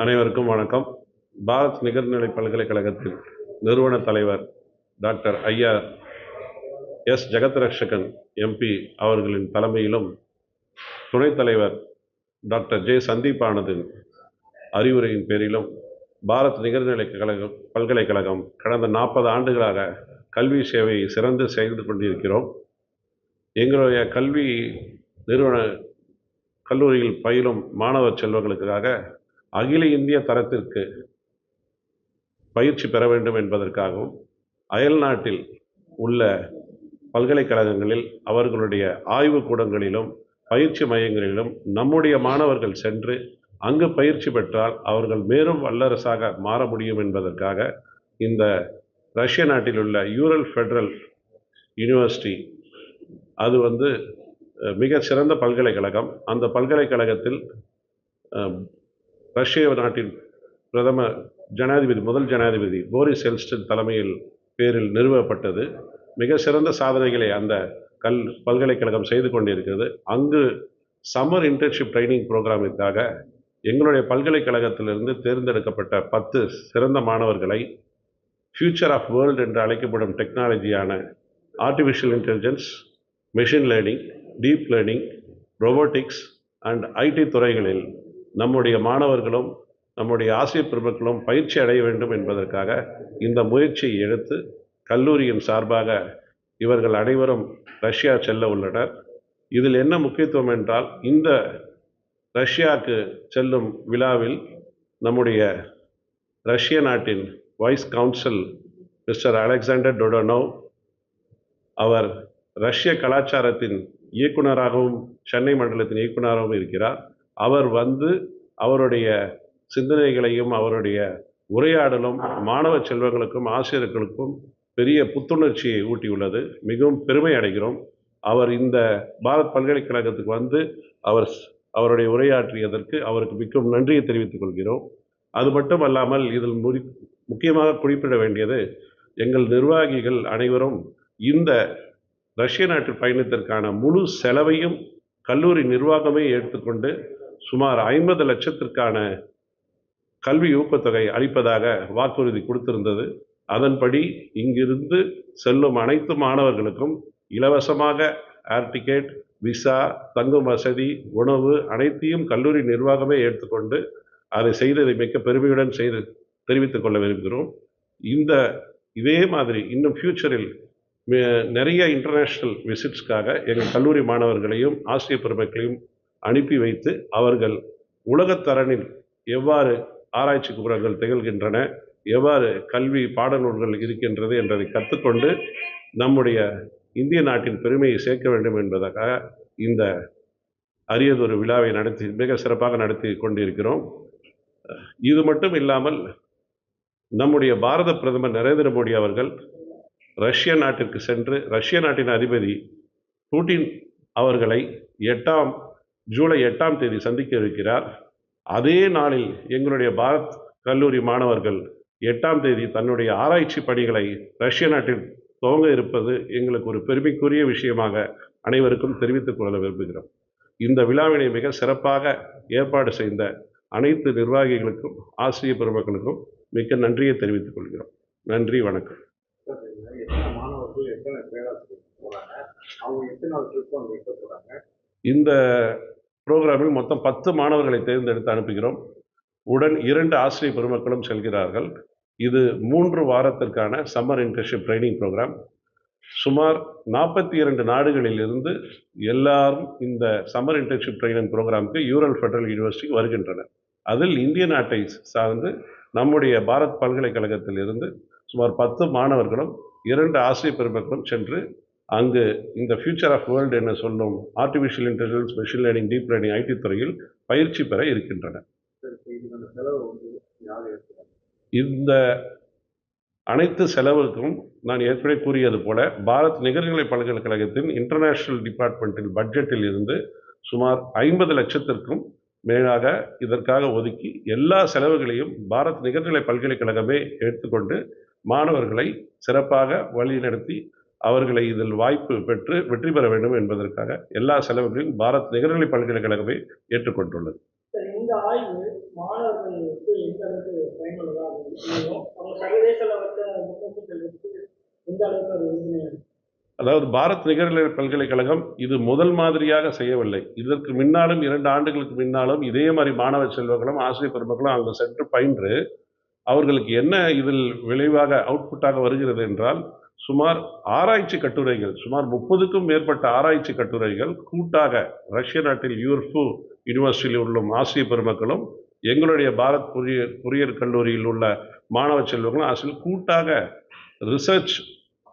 அனைவருக்கும் வணக்கம். பாரத் நிகர்நிலை பல்கலைக்கழகத்தின் நிறுவன தலைவர் டாக்டர் ஐயா எஸ். ஜெகத்ரக்ஷகன் எம்பி அவர்களின் தலைமையிலும் துணைத் தலைவர் டாக்டர் ஜே. சந்தீப் அறிவுரையின் பேரிலும் பாரத் நிகர்நிலை கழகம் பல்கலைக்கழகம் கடந்த நாற்பது ஆண்டுகளாக கல்வி சேவையை சிறந்து செய்து கொண்டிருக்கிறோம். எங்களுடைய கல்வி நிறுவன கல்லூரியில் பயிலும் மாணவர் செல்வங்களுக்காக அகில இந்திய தரத்திற்கு பயிற்சி பெற வேண்டும் என்பதற்காகவும் அயல்நாட்டில் உள்ள பல்கலைக்கழகங்களில் அவர்களுடைய ஆய்வுக்கூடங்களிலும் பயிற்சி மையங்களிலும் நம்முடைய மாணவர்கள் சென்று அங்கு பயிற்சி பெற்றால் அவர்கள் மேலும் வல்லரசாக மாற முடியும் என்பதற்காக இந்த ரஷ்ய நாட்டில் உள்ள யூரல் ஃபெடரல் யூனிவர்சிட்டி அது வந்து மிக சிறந்த பல்கலைக்கழகம். அந்த பல்கலைக்கழகத்தில் ரஷ்ய நாட்டின் பிரதம ஜனாதிபதி முதல் ஜனாதிபதி போரிஸ் எல்ஸ்டன் தலைமையில் பேரில் நிறுவப்பட்டது. மிக சிறந்த சாதனைகளை அந்த கல் பல்கலைக்கழகம் செய்து கொண்டிருக்கிறது. அங்கு சம்மர் இன்டர்ன்ஷிப் ட்ரைனிங் ப்ரோக்ராமிற்காக எங்களுடைய பல்கலைக்கழகத்திலிருந்து தேர்ந்தெடுக்கப்பட்ட பத்து சிறந்த மாணவர்களை ஃபியூச்சர் ஆஃப் வேர்ல்டு என்று அழைக்கப்படும் டெக்னாலஜியான artificial intelligence machine learning deep learning robotics and IT துறைகளில் நம்முடைய மாணவர்களும் நம்முடைய ஆசிரியர் பெருமக்களும் பயிற்சி அடைய வேண்டும் என்பதற்காக இந்த முயற்சியை எடுத்து கல்லூரியின் சார்பாக இவர்கள் அனைவரும் ரஷ்யா செல்ல உள்ளனர். இதில் என்ன முக்கியத்துவம் என்றால் இந்த ரஷ்யாவுக்கு செல்லும் விழாவில் நம்முடைய ரஷ்ய நாட்டின் vice council mister Alexander Dodonov அவர் ரஷ்ய கலாச்சாரத்தின் இயக்குனராகவும் சென்னை மண்டலத்தின் இயக்குனராகவும் இருக்கிறார். அவர் வந்து அவருடைய சிந்தனைகளையும் அவருடைய உரையாடலும் மாணவ செல்வங்களுக்கும் ஆசிரியர்களுக்கும் பெரிய புத்துணர்ச்சியை ஊட்டியுள்ளது. மிகவும் பெருமை அடைகிறோம். அவர் இந்த பாரத் பல்கலைக்கழகத்துக்கு வந்து அவர் அவருடைய உரையாற்றியதற்கு அவருக்கு மிகவும் நன்றியை தெரிவித்துக் கொள்கிறோம். அது மட்டும் அல்லாமல் இதில் முடி முக்கியமாக குறிப்பிட வேண்டியது எங்கள் நிர்வாகிகள் அனைவரும் இந்த ரஷ்ய நாட்டு பயணத்திற்கான முழு செலவையும் கல்லூரி நிர்வாகமே எடுத்துக்கொண்டு சுமார் ஐம்பது லட்சத்திற்கான கல்வி ஊக்கத்தொகை அளிப்பதாக வாக்குறுதி கொடுத்திருந்தது. அதன்படி இங்கிருந்து செல்லும் அனைத்து மாணவர்களுக்கும் இலவசமாக ஏர் டிக்கெட் விசா தங்கும் வசதி உணவு அனைத்தையும் கல்லூரி நிர்வாகமே எடுத்துக்கொண்டு அதை செய்ததை மிக்க பெருமையுடன் செய்து தெரிவித்துக் கொள்ள விரும்புகிறோம். இந்த இதே மாதிரி இன்னும் ஃப்யூச்சரில் நிறைய இன்டர்நேஷ்னல் விசிட்ஸ்க்காக எங்கள் கல்லூரி மாணவர்களையும் ஆசிரியர் பெருமக்களையும் அனுப்பி வைத்து அவர்கள் உலகத்தரனில் எவ்வாறு ஆராய்ச்சி குபுரங்கள் திகழ்கின்றன எவ்வாறு கல்வி பாடநூல்கள் இருக்கின்றது என்பதை கற்றுக்கொண்டு நம்முடைய இந்திய நாட்டின் பெருமையை சேர்க்க வேண்டும் என்பதற்காக இந்த அரியதொரு விழாவை நடத்தி மிக சிறப்பாக நடத்தி கொண்டிருக்கிறோம். இது மட்டும் இல்லாமல் நம்முடைய பாரத பிரதமர் நரேந்திர மோடி அவர்கள் ரஷ்ய நாட்டிற்கு சென்று ரஷ்ய நாட்டின் அதிபதி புட்டின் அவர்களை எட்டாம் ஜூலை எட்டாம் தேதி சந்திக்க இருக்கிறார். அதே நாளில் எங்களுடைய பாரத் கல்லூரி மாணவர்கள் எட்டாம் தேதி தன்னுடைய ஆராய்ச்சி பணிகளை ரஷ்ய நாட்டில் துவங்க இருப்பது எங்களுக்கு ஒரு பெருமைக்குரிய விஷயமாக அனைவருக்கும் தெரிவித்துக் கொள்ள விரும்புகிறோம். இந்த விழாவினை மிக சிறப்பாக ஏற்பாடு செய்த அனைத்து நிர்வாகிகளுக்கும் ஆசிரியர் பெருமக்களுக்கும் மிக்க நன்றியை தெரிவித்துக் கொள்கிறோம். நன்றி வணக்கம். இந்த புரோகிராமில் மொத்தம் பத்து மாணவர்களை தேர்ந்தெடுத்து அனுப்புகிறோம். உடன் இரண்டு ஆசிரியர் பெருமக்களும் செல்கிறார்கள். இது மூன்று வாரத்திற்கான சம்மர் இன்டர்ன்ஷிப் ட்ரைனிங் ப்ரோக்ராம் சுமார் நாற்பத்தி இரண்டு நாடுகளில் இருந்து எல்லாரும் இந்த சம்மர் இன்டர்ன்ஷிப் ட்ரைனிங் ப்ரோக்ராமுக்கு யூரல் ஃபெடரல் யூனிவர்சிட்டிக்கு வருகின்றனர். அதில் இந்திய நாட்டை சார்ந்து நம்முடைய பாரத் பல்கலைக்கழகத்தில் இருந்து சுமார் பத்து மாணவர்களும் இரண்டு ஆசிரியர் பெருமக்களும் சென்று அங்கு இந்த ஃபியூச்சர் ஆஃப் வேர்ல்டு என்ன சொல்லும்? Artificial intelligence machine learning deep learning IT துறையில் பயிற்சி பெற இருக்கின்றன. செலவு வந்து இந்த அனைத்து செலவுக்கும் நான் ஏற்கனவே கூறியது போல பாரத் நிகர்நிலை பல்கலைக்கழகத்தின் இன்டர்நேஷனல் டிபார்ட்மெண்ட்டில் பட்ஜெட்டில் இருந்து சுமார் ஐம்பது லட்சத்திற்கும் மேலாக இதற்காக ஒதுக்கி எல்லா செலவுகளையும் பாரத் நிகர்நிலை பல்கலைக்கழகமே எடுத்துக்கொண்டு மாணவர்களை சிறப்பாக வழிநடத்தி அவர்களை இதில் வாய்ப்பு பெற்று வெற்றி பெற வேண்டும் என்பதற்காக எல்லா செலவுகளையும் பாரத் நிகர்நிலை பல்கலைக்கழகமே ஏற்றுக்கொண்டுள்ளது. இந்த ஆய்வு மாணவர்களுக்கு பயனுள்ளதாக அவங்க சர்வதேச எந்த அளவுக்கு உறுதுணையாக இருக்கும் அதாவது பாரத் நிகர்நிலை பல்கலைக்கழகம் இது முதல் மாதிரியாக செய்யவில்லை. இதற்கு முன்னாலும் இரண்டு ஆண்டுகளுக்கு முன்னாலும் இதே மாதிரி மாணவ செல்வங்களும் ஆசிரியர் பெருமக்களும் அங்கு சென்று பயின்று அவர்களுக்கு என்ன இதில் விளைவாக அவுட்புட்டாக வருகிறது என்றால் சுமார் ஆராய்ச்சி கட்டுரைகள் சுமார் முப்பதுக்கும் மேற்பட்ட ஆராய்ச்சி கட்டுரைகள் கூட்டாக ரஷ்ய நாட்டில் யூர்ஃபு யூனிவர்சிட்டியில் உள்ள ஆசிய பெருமக்களும் எங்களுடைய பாரத் பொறியியல் பொறியியல் கல்லூரியில் உள்ள மாணவ செல்வங்களும் ஆசிரியர் கூட்டாக ரிசர்ச்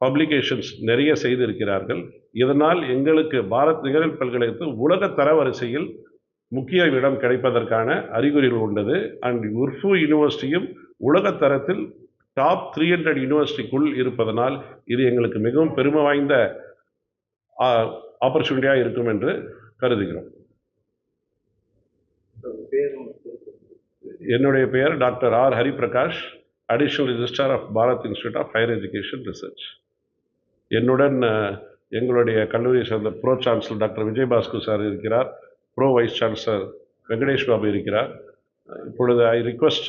பப்ளிகேஷன்ஸ் நிறைய செய்திருக்கிறார்கள். இதனால் எங்களுக்கு பாரத் நிகழல் பல்கலைக்கழகத்து உலக தரவரிசையில் முக்கிய இடம் கிடைப்பதற்கான அறிகுறிகள் உள்ளது அண்ட் உர்ஃபு யூனிவர்சிட்டியும் உலக தரத்தில் டாப் த்ரீ ஹண்ட்ரட் யூனிவர்சிட்டிக்குள் இருப்பதனால் இது எங்களுக்கு மிகவும் பெருமை வாய்ந்த ஆப்பர்ச்சுனிட்டியாக இருக்கும் என்று கருதுகிறோம். என்னுடைய பெயர் doctor R Hariprakash additional registrar of Bharath institute of higher education research என்னுடன் எங்களுடைய கல்லூரியை சேர்ந்த pro chancellor doctor Vijayabaskar sir இருக்கிறார். Pro vice chancellor Venkatesh Babu இருக்கிறார். இப்பொழுது ஐ ரிக்வஸ்ட்